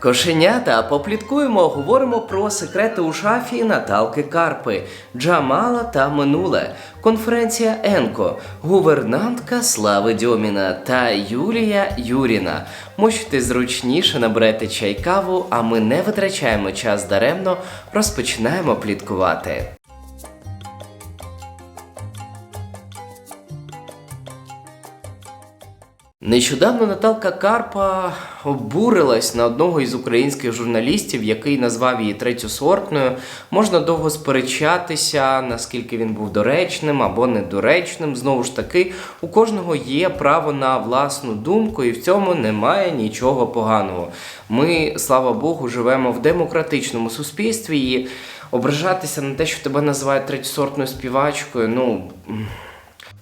Кошенята, попліткуємо, говоримо про секрети у шафі Наталки Карпи, Джамала та минуле, конференція Енко, гувернантка Слави Дьоміна та Юлія Юріна. Можете зручніше наберете чай каву, а ми не витрачаємо час даремно, розпочинаємо пліткувати. Нещодавно Наталка Карпа обурилась на одного із українських журналістів, який назвав її третьосортною. Можна довго сперечатися, наскільки він був доречним або недоречним. Знову ж таки, у кожного є право на власну думку, і в цьому немає нічого поганого. Ми, слава Богу, живемо в демократичному суспільстві і ображатися на те, що тебе називають третьосортною співачкою, ну.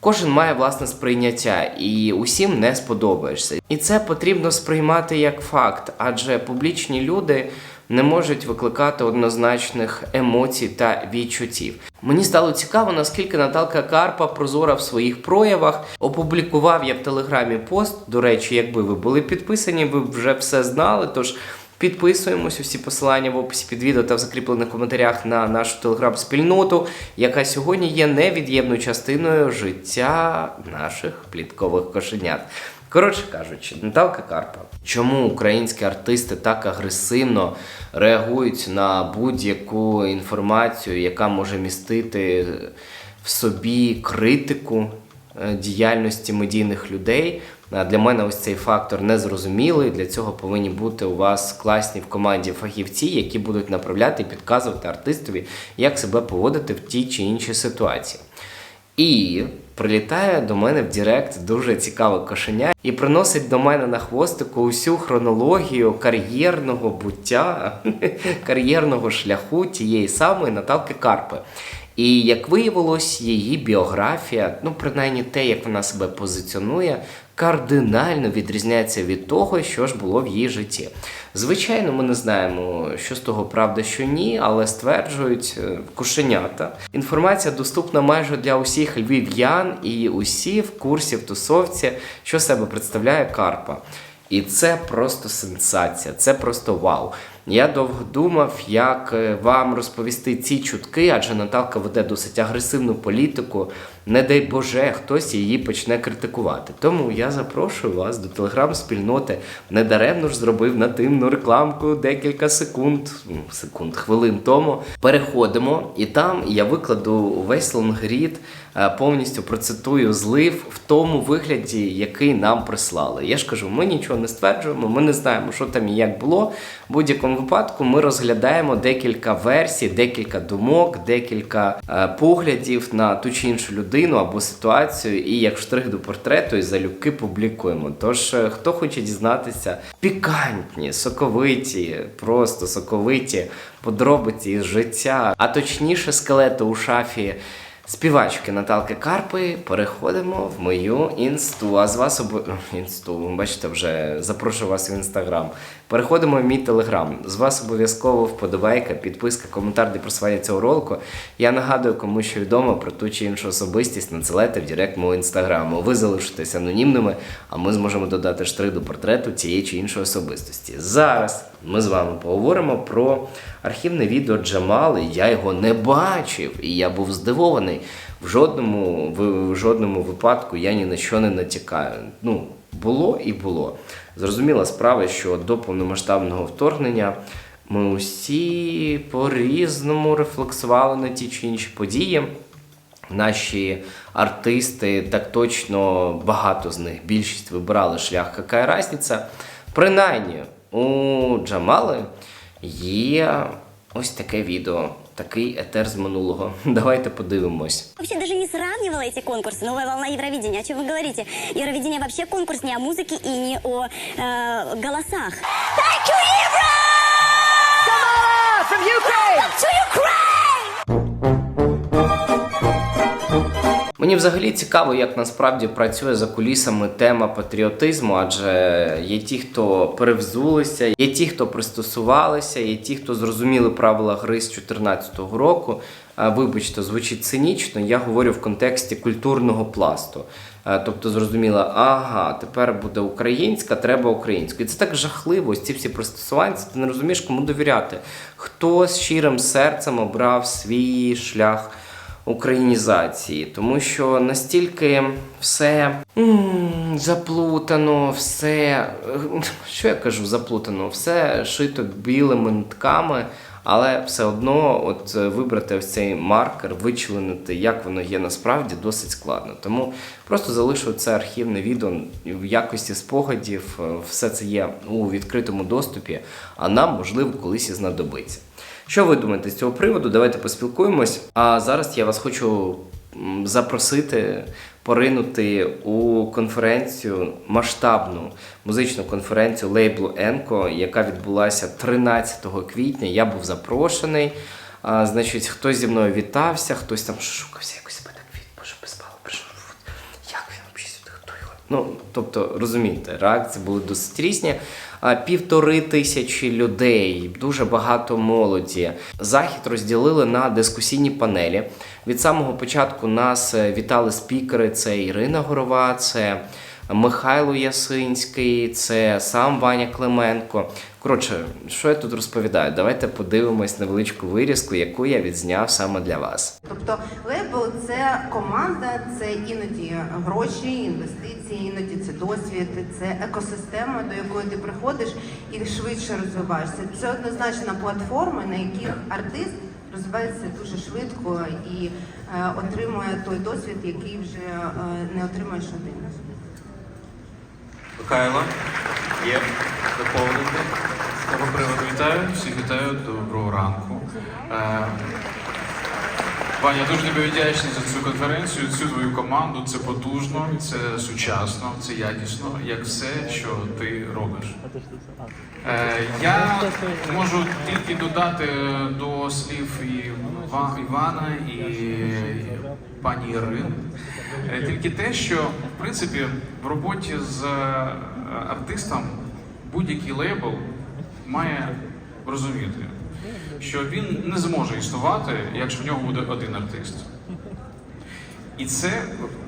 Кожен має власне сприйняття, і усім не сподобаєшся. І це потрібно сприймати як факт, адже публічні люди не можуть викликати однозначних емоцій та відчуттів. Мені стало цікаво, наскільки Наталка Карпа прозора в своїх проявах. Опублікував я в телеграмі пост. До речі, якби ви були підписані, ви вже все знали. Тож Підписуємось усі посилання в описі під відео та в закріплених коментарях на нашу телеграм-спільноту, яка сьогодні є невід'ємною частиною життя наших пліткових кошенят. Коротше кажучи, Наталка Карпа. Чому українські артисти так агресивно реагують на будь-яку інформацію, яка може містити в собі критику е, діяльності медійних людей? А Для мене ось цей фактор незрозумілий. Для цього повинні бути у вас класні в команді фахівці, які будуть направляти і підказувати артистові, як себе поводити в тій чи іншій ситуації. І прилітає до мене в Директ дуже цікаве кошеня і приносить до мене на хвостику усю хронологію кар'єрного буття, кар'єрного шляху тієї самої Наталки Карпи. І як виявилось, її біографія, ну принаймні те, як вона себе позиціонує, кардинально відрізняється від того, що ж було в її житті. Звичайно, ми не знаємо, що з того правда, що ні, але стверджують е, кошенята. Інформація доступна майже для усіх львів'ян, і усі в курсі в тусовці, що себе представляє Карпа. І це просто сенсація, це просто вау. Я довго думав, як е, вам розповісти ці чутки, адже Наталка веде досить агресивну політику. Не дай Боже, хтось її почне критикувати. Тому я запрошую вас до телеграм-спільноти. Недаремно ж зробив нативну рекламку декілька секунд, секунд, хвилин тому. Переходимо, і там я викладу весь лонгрід, е, повністю процитую злив в тому вигляді, який нам прислали. Я ж кажу, ми нічого не стверджуємо, ми не знаємо, що там і як було. В будь-якому випадку ми розглядаємо декілька версій, декілька думок, декілька е, поглядів на ту чи іншу людину або ситуацію, і як штрих до портрету і залюбки публікуємо. Тож, е, хто хоче дізнатися, пікантні, соковиті, просто соковиті подробиці із життя, а точніше, скелети у шафі. Співачки Наталки Карпи переходимо в мою інсту. А з вас об... інсту, бачите, вже запрошую вас в інстаграм. Переходимо в мій телеграм. З вас обов'язково вподобайка, підписка, коментар для просування цього ролику. Я нагадую, кому що відомо про ту чи іншу особистість, надсилайте в директ мого інстаграму. Ви залишитесь анонімними, а ми зможемо додати штрих до портрету цієї чи іншої особистості. Зараз ми з вами поговоримо про архівне відео Джамали. Я його не бачив, і я був здивований. В жодному, в, в жодному випадку я ні на що не натякаю. Ну, було і було. Зрозуміла справа, що до повномасштабного вторгнення ми усі по-різному рефлексували на ті чи інші події. Наші артисти, так точно багато з них, більшість вибирали шлях «Какая разниця?». Принаймні, у Джамали є ось таке відео, такий етер з минулого. Давайте подивимось. Вообще даже не сравнивала эти конкурсы. Новая волна Евровидения. О чем вы говорите? Евровидение вообще конкурс не о музыке и не о э, голосах. Thank you, Евро! Samara from Ukraine! To Ukraine! Мені взагалі цікаво, як насправді працює за кулісами тема патріотизму, адже є ті, хто перевзулися, є ті, хто пристосувалися, є ті, хто зрозуміли правила гри з 2014 року. Вибачте, звучить цинічно. Я говорю в контексті культурного пласту. Тобто зрозуміла, ага, тепер буде українська, треба українською. І це так жахливо, ось ці всі пристосування, ти не розумієш, кому довіряти. Хто з щирим серцем обрав свій шлях українізації, тому що настільки все заплутано, все, що я кажу, заплутано, все шито білими нитками. Але все одно, от вибрати ось цей маркер, вичленити, як воно є насправді, досить складно. Тому просто залишу це архівне відео в якості спогадів. Е, Все це є у відкритому доступі, а нам, можливо, колись і знадобиться. Що ви думаєте з цього приводу? Давайте поспілкуємось. А зараз я вас хочу запросити поринути у конференцію, масштабну музичну конференцію лейблу Енко, яка відбулася 13 квітня. Я був запрошений. А, значить, хтось зі мною вітався, хтось там шукався, якось себе так від, боже, безпало. Як він взагалі сюди? Хто його? Ну, тобто, розумієте, реакції були досить різні. Півтори тисячі людей, дуже багато молоді. Захід розділили на дискусійні панелі. Від самого початку нас е, вітали спікери: це Ірина Горова, це Михайло Ясинський, це сам Ваня Клименко. Коротше, що я тут розповідаю? Давайте подивимось невеличку вирізку, яку я відзняв саме для вас. Тобто лейбл це команда, це іноді гроші, інвестиції, іноді це досвід, це екосистема, до якої ти приходиш і швидше розвиваєшся. Це однозначно платформи, на яких артист розвивається дуже швидко і е, отримує той досвід, який вже е, не отримаєш один. Михайло, є доповнити. З того приводу вітаю, всіх вітаю, доброго ранку. Е, Ваня, дуже тобі вдячний за цю конференцію, цю твою команду. Це потужно, це сучасно, це якісно, як все, що ти робиш. Е, я можу тільки додати до слів і Івана і пані Ірини. Е, Тільки те, що в принципі в роботі з е, артистом будь-який лейбл має розуміти, що він не зможе існувати, якщо в нього буде один артист. І це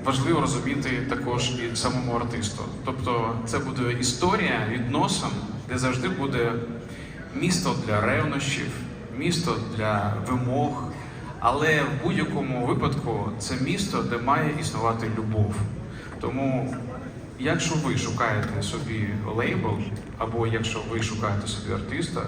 важливо розуміти також і самому артисту. Тобто це буде історія відносин, де завжди буде місто для ревнощів, місто для вимог. Але в будь-якому випадку це місто, де має існувати любов. Тому, якщо ви шукаєте собі лейбл, або якщо ви шукаєте собі артиста,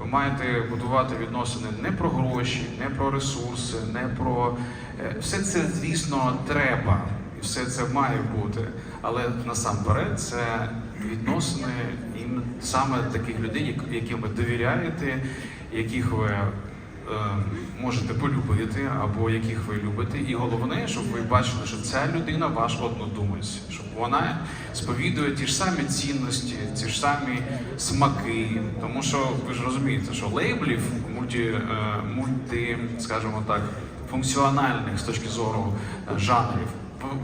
ви маєте будувати відносини не про гроші, не про ресурси, не про е, все це, звісно, треба, і все це має бути. Але насамперед це відносини ім- саме таких людей, яким ви довіряєте, яких ви можете полюбити або яких ви любите. І головне, щоб ви бачили, що ця людина ваш однодумець, щоб вона сповідує ті ж самі цінності, ті ж самі смаки. Тому що ви ж розумієте, що лейблів мульті, е, мульти, скажімо так, функціональних з точки зору е, жанрів.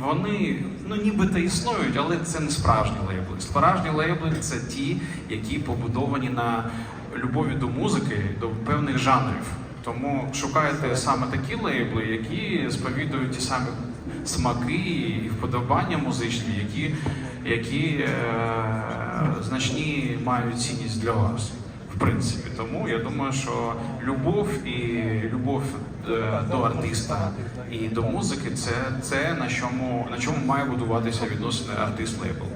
Вони ну нібито існують, але це не справжні лейбли. Справжні лейбли це ті, які побудовані на любові до музики, до певних жанрів. Тому шукайте саме такі лейбли, які сповідують ті самі смаки і вподобання музичні, які, які е, значні мають цінність для вас. В принципі, тому я думаю, що любов і любов е, до артиста і до музики це, це на чому на чому має будуватися відносини артист-лейбл.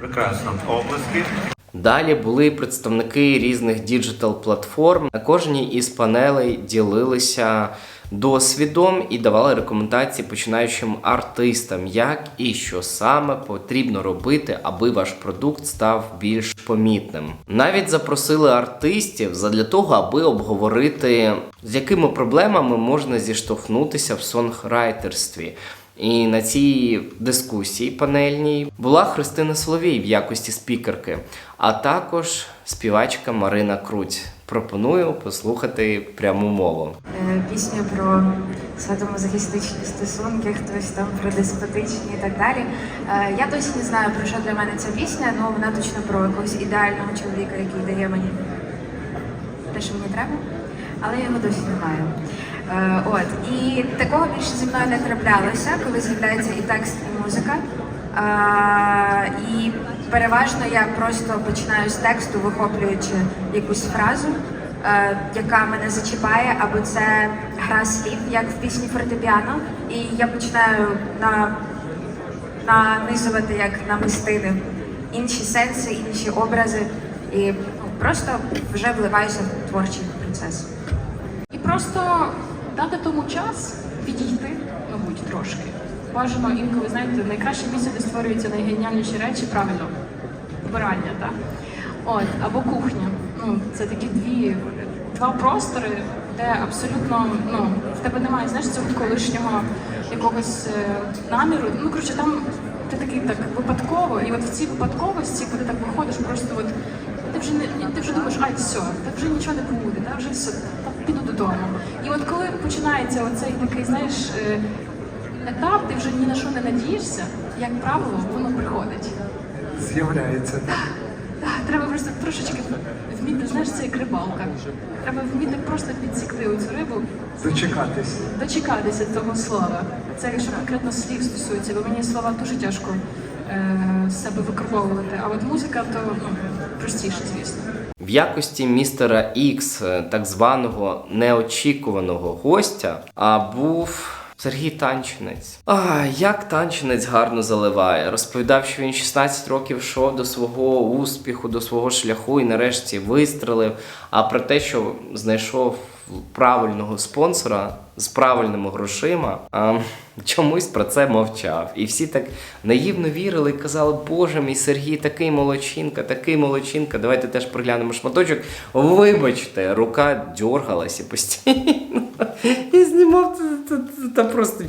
Прекрасно. Облески. Далі були представники різних діджитал-платформ. На кожній із панелей ділилися досвідом і давали рекомендації починаючим артистам, як і що саме потрібно робити, аби ваш продукт став більш помітним. Навіть запросили артистів задля того, аби обговорити, з якими проблемами можна зіштовхнутися в сонграйтерстві. І на цій дискусії панельній була Христина Соловій в якості спікерки, а також співачка Марина Круть. пропоную послухати пряму мову. Е, Пісня про сватомазохістичні стосунки, хтось там про деспотичні і так далі. Е, Я досі не знаю, про що для мене ця пісня, але вона точно про якогось ідеального чоловіка, який дає мені те, що мені треба, але я його досі не маю. Е, От. І такого більше зі мною не траплялося, коли з'являється і текст, і музика. Е, І переважно я просто починаю з тексту, вихоплюючи якусь фразу, е, яка мене зачіпає, або це гра слів, як в пісні фортепіано. І я починаю на, нанизувати як намистини інші сенси, інші образи, і просто вже вливаюся в творчий процес. І просто дати тому час відійти, мабуть, трошки. Бажано інколи, знаєте, найкраще місце, де створюються найгеніальніші речі, правильно, вбирання, так? От, або кухня. Ну, це такі дві, два простори, де абсолютно ну, в тебе немає знаєш, цього колишнього якогось е, наміру. Ну, коротше, там ти такий так випадково, і от в цій випадковості, коли так виходиш, просто от ти вже не ти вже думаєш, ай, все, так вже нічого не буде, так вже все, піду додому. І от коли починається оцей такий, знаєш, е, етап, ти вже ні на що не надієшся, як правило, воно приходить. З'являється. Так, треба просто трошечки вміти, знаєш, це як рибалка. Треба вміти просто підсікти оцю рибу, Дочекатись. дочекатися того слова. Це якщо конкретно слів стосується, бо мені слова дуже тяжко е, себе викарбовувати. А от музика то ну, простіше, звісно. В якості містера Ікс, е, так званого неочікуваного гостя, а був Сергій Танчинець. А як танчинець гарно заливає. Розповідав, що він 16 років йшов до свого успіху, до свого шляху і нарешті вистрелив. А про те, що знайшов правильного спонсора з правильними грошима, а, чомусь про це мовчав. І всі так наївно вірили і казали, Боже мій Сергій, такий молодчинка, такий молодчинка. Давайте теж приглянемо шматочок. Вибачте, рука дергалася постійно. І знімав та- просто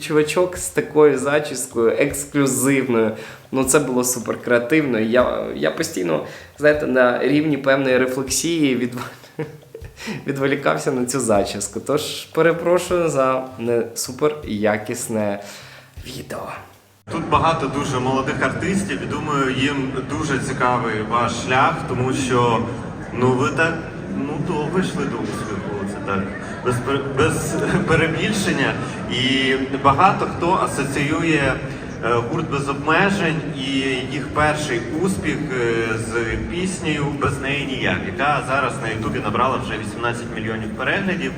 чувачок з такою зачіскою, ексклюзивною. Ну, це було супер креативно. Я, я постійно, знаєте, на рівні певної рефлексії від відволікався на цю зачіску. Тож перепрошую за не супер якісне відео. Тут багато дуже молодих артистів, і думаю, їм дуже цікавий ваш шлях, тому що ну ви так ну довго йшли до успіху. Це так без, без перебільшення. І багато хто асоціює гурт без обмежень і їх перший успіх е, з піснею без неї ніяк, яка зараз на Ютубі набрала вже 18 мільйонів переглядів.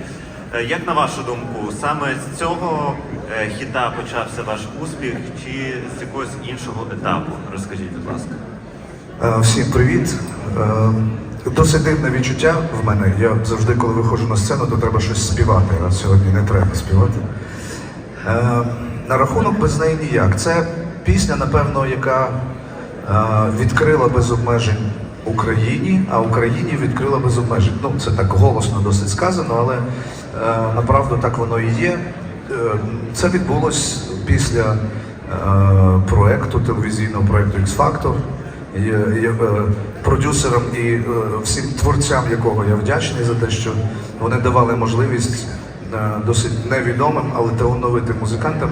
Е, Як на вашу думку, саме з цього е, хіта почався ваш успіх, чи з якогось іншого етапу? Розкажіть, будь ласка. Е, Всім привіт. Е, Досить дивне відчуття в мене. Я завжди, коли виходжу на сцену, то треба щось співати, а сьогодні не треба співати. На рахунок без неї ніяк. Це пісня, напевно, яка е, відкрила без обмежень Україні, а Україні відкрила без обмежень. Ну, це так голосно досить сказано, але е, направду так воно і є. Е, Це відбулось після проекту, телевізійного проекту X-Factor. Продюсерам і всім творцям, якого я вдячний за те, що вони давали можливість досить невідомим, але талановитим музикантам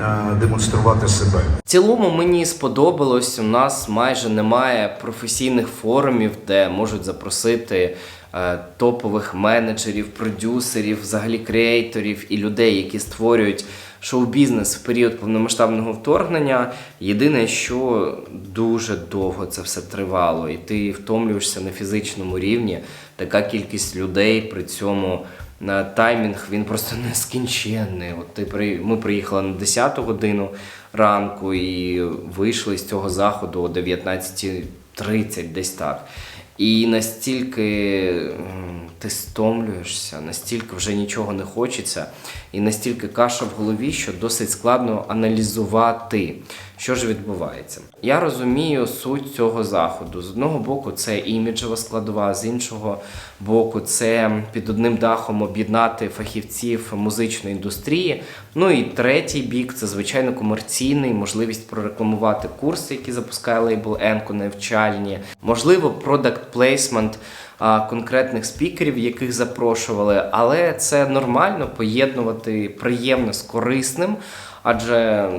е, демонструвати себе. В цілому мені сподобалось. У нас майже немає професійних форумів, де можуть запросити е, топових менеджерів, продюсерів, взагалі креаторів і людей, які створюють шоу-бізнес в період повномасштабного вторгнення. Єдине, що дуже довго це все тривало, і ти втомлюєшся на фізичному рівні. Така кількість людей при цьому. На таймінг він просто нескінченний. От ти при... Ми приїхали на 10 годину ранку і вийшли з цього заходу о 19.30, десь так. І настільки ти стомлюєшся, настільки вже нічого не хочеться, і настільки каша в голові, що досить складно аналізувати, Що ж відбувається? Я розумію суть цього заходу. З одного боку, це іміджева складова, з іншого боку, це під одним дахом об'єднати фахівців музичної індустрії. Ну і третій бік це звичайно комерційний, можливість прорекламувати курси, які запускає лейбл Енко, навчальні, можливо, продакт плейсмент конкретних спікерів, яких запрошували, але це нормально поєднувати приємне з корисним, адже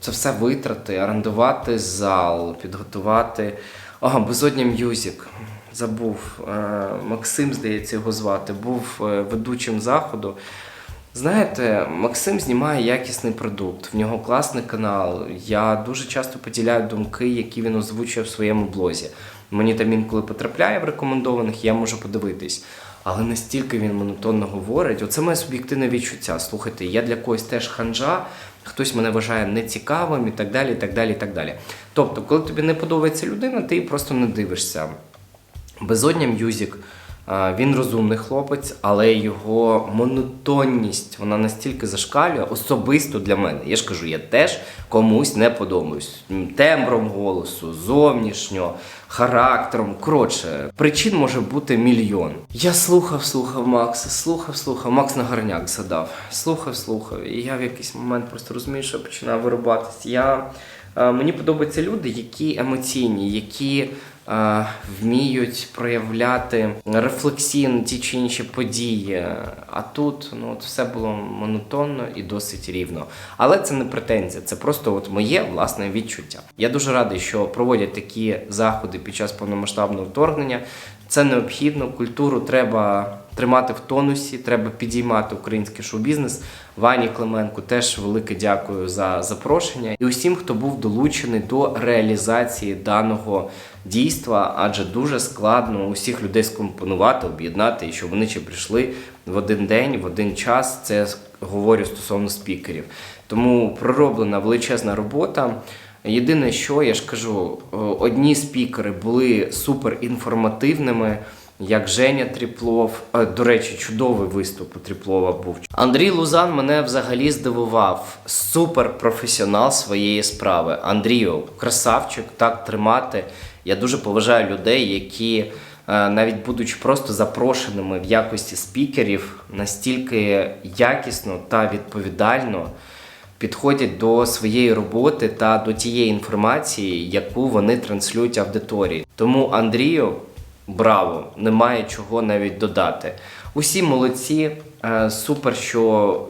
це все витрати, орендувати зал, підготувати. Ага, безодня М'юзік. Забув. Е, Максим, здається, його звати, був е, ведучим заходу. Знаєте, Максим знімає якісний продукт, в нього класний канал. Я дуже часто поділяю думки, які він озвучує в своєму блозі. Мені там інколи потрапляє в рекомендованих, я можу подивитись. Але настільки він монотонно говорить, оце моє суб'єктивне відчуття. Слухайте, я для когось теж ханжа, хтось мене вважає нецікавим і так далі. і так далі, і так далі. Тобто, коли тобі не подобається людина, ти просто не дивишся. Безодня М'юзік. Він розумний хлопець, але його монотонність вона настільки зашкалює, особисто для мене. Я ж кажу, я теж комусь не подобаюсь. Тембром голосу, зовнішньо, характером. Коротше, причин може бути мільйон. Я слухав, слухав Макса, слухав, слухав. Макс на гарняк задав. Слухав, слухав. І я в якийсь момент просто розумію, що починав вирубатись. Я, мені подобаються люди, які емоційні, які е, вміють проявляти рефлексії на ті чи інші події. А тут ну, от все було монотонно і досить рівно. Але це не претензія, це просто от моє власне відчуття. Я дуже радий, що проводять такі заходи під час повномасштабного вторгнення. Це необхідно. Культуру треба тримати в тонусі, треба підіймати український шоу-бізнес. Вані Клименку теж велике дякую за запрошення і усім, хто був долучений до реалізації даного дійства, адже дуже складно усіх людей скомпонувати, об'єднати, і щоб вони ще прийшли в один день, в один час. Це говорю стосовно спікерів. Тому пророблена величезна робота. Єдине, що я ж кажу, одні спікери були супер інформативними. Як Женя Тріплов, Е, до речі, чудовий виступ у Тріплова був. Андрій Лузан мене взагалі здивував. Супер професіонал своєї справи. Андрію, красавчик, так тримати. Я дуже поважаю людей, які, е, навіть будучи просто запрошеними в якості спікерів, настільки якісно та відповідально підходять до своєї роботи та до тієї інформації, яку вони транслюють аудиторії. Тому Андрію, браво, немає чого навіть додати. Усі молодці, е, супер, що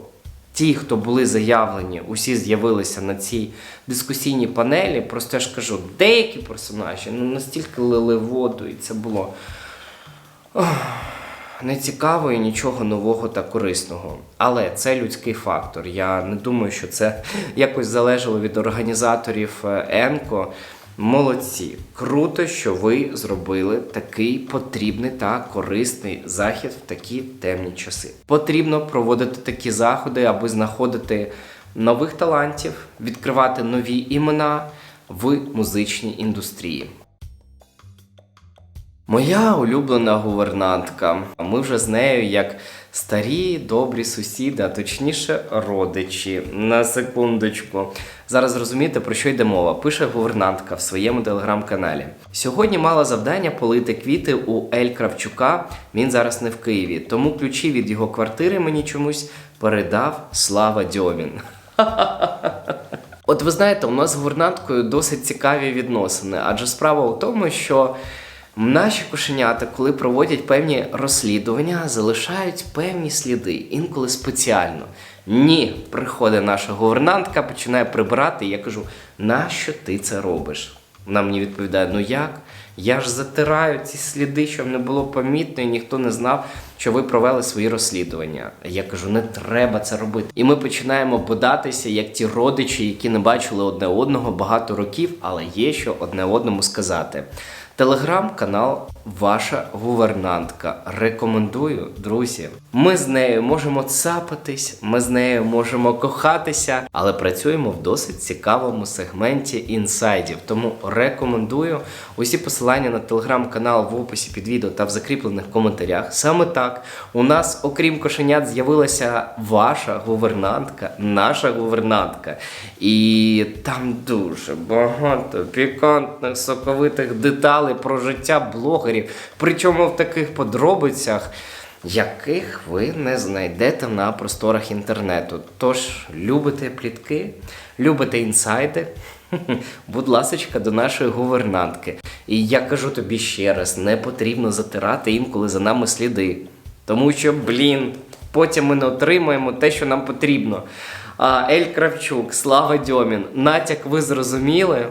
ті, хто були заявлені, усі з'явилися на цій дискусійній панелі. Просто я ж кажу, деякі персонажі ну настільки лили воду, і це було не цікаво і нічого нового та корисного. Але це людський фактор. Я не думаю, що це якось залежало від організаторів е, Енко. Молодці, круто, що ви зробили такий потрібний та корисний захід в такі темні часи. Потрібно проводити такі заходи, аби знаходити нових талантів, відкривати нові імена в музичній індустрії. Моя улюблена гувернантка. Ми вже з нею як старі добрі сусіди, а точніше родичі. На секундочку. Зараз зрозумієте, про що йде мова. Пише гувернантка в своєму телеграм-каналі. Сьогодні мала завдання полити квіти у Ель Кравчука. Він зараз не в Києві, тому ключі від його квартири мені чомусь передав Слава Дьомін. От ви знаєте, у нас з гувернанткою досить цікаві відносини, адже справа у тому, що наші кошенята, коли проводять певні розслідування, залишають певні сліди, інколи спеціально. Ні, приходить наша гувернантка, починає прибирати, і я кажу: нащо ти це робиш? Вона мені відповідає: ну як? Я ж затираю ці сліди, щоб не було помітно, і ніхто не знав, що ви провели свої розслідування. Я кажу, не треба це робити. І ми починаємо бодатися, як ті родичі, які не бачили одне одного багато років, але є що одне одному сказати. Телеграм-канал Ваша гувернантка. Рекомендую, друзі. Ми з нею можемо цапатись, ми з нею можемо кохатися, але працюємо в досить цікавому сегменті інсайдів. Тому рекомендую усі посилання на телеграм-канал в описі під відео та в закріплених коментарях. Саме так у нас, окрім кошенят, з'явилася ваша гувернантка, наша гувернантка. І там дуже багато пікантних соковитих деталей про життя блогерів. Причому в таких подробицях, яких ви не знайдете на просторах інтернету. Тож любите плітки, любите інсайди. Будь ласочка, до нашої гувернантки. І я кажу тобі ще раз: не потрібно затирати інколи за нами сліди. Тому що, блін, потім ми не отримаємо те, що нам потрібно. А Ель Кравчук, Слава Дьомін, натяк ви зрозуміли.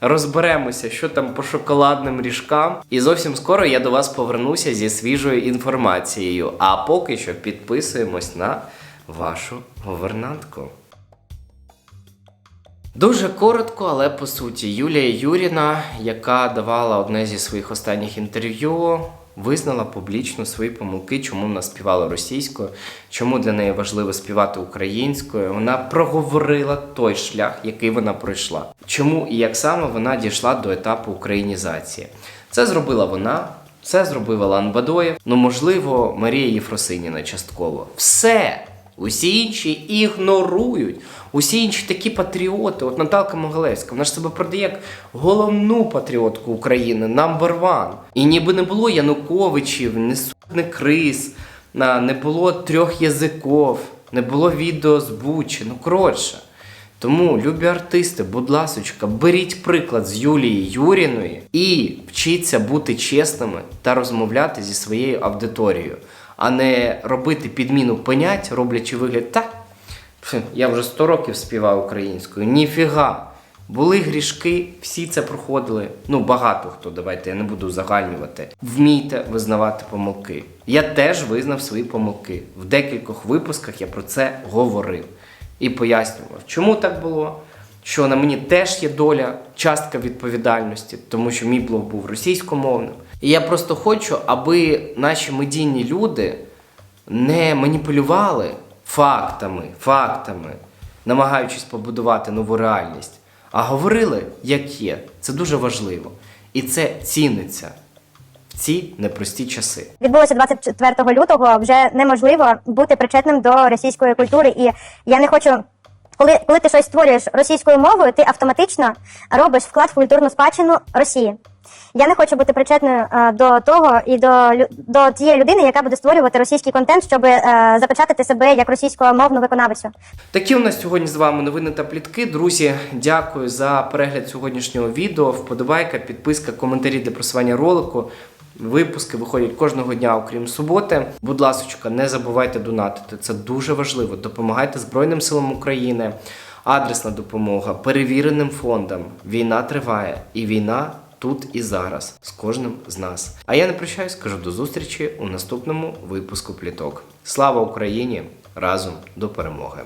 Розберемося, що там по шоколадним ріжкам. І зовсім скоро я до вас повернуся зі свіжою інформацією. А поки що підписуємось на вашу говернантку. Дуже коротко, але по суті, Юлія Юріна, яка давала одне зі своїх останніх інтерв'ю, визнала публічно свої помилки, чому вона співала російською, чому для неї важливо співати українською. Вона проговорила той шлях, який вона пройшла. Чому і як саме вона дійшла до етапу українізації. Це зробила вона. Це зробив Алан Бадоєв. Ну, можливо, Марія Єфросиніна частково. Все. Усі інші ігнорують. Усі інші такі патріоти. От Наталка Могилевська, вона ж себе продає як головну патріотку України, number one. І ніби не було Януковичів, не судне криз, не було трьох язиків, не було відео з Бучі. Ну коротше. Тому, любі артисти, будь ласочка, беріть приклад з Юлії Юріної і вчіться бути чесними та розмовляти зі своєю аудиторією, а не робити підміну понять, роблячи вигляд так. Я вже 100 років співаю українською. Ніфіга. Були грішки, всі це проходили. Ну, багато хто, давайте я не буду загальнювати. Вмійте визнавати помилки. Я теж визнав свої помилки. В декількох випусках я про це говорив і пояснював, чому так було. Що на мені теж є доля, частка відповідальності, тому що мій блог був російськомовним. І я просто хочу, аби наші медійні люди не маніпулювали фактами, фактами, намагаючись побудувати нову реальність, а говорили, як є. Це дуже важливо. І це ціниться ці непрості часи. Відбулося 24 лютого. Вже неможливо бути причетним до російської культури, і я не хочу. Коли, коли ти щось створюєш російською мовою, ти автоматично робиш вклад в культурну спадщину Росії. Я не хочу бути причетною е, до того і до, до тієї людини, яка буде створювати російський контент, щоб е, запечатати себе як російськомовну виконавицю. Такі у нас сьогодні з вами новини та плітки. Друзі, дякую за перегляд сьогоднішнього відео. Вподобайка, підписка, коментарі для просування ролику. Випуски виходять кожного дня, окрім суботи. Будь ласочка, не забувайте донатити. Це дуже важливо. Допомагайте Збройним силам України. Адресна допомога перевіреним фондам. Війна триває, і війна тут і зараз з кожним з нас. А я не прощаюсь, кажу до зустрічі у наступному випуску пліток. Слава Україні! Разом до перемоги!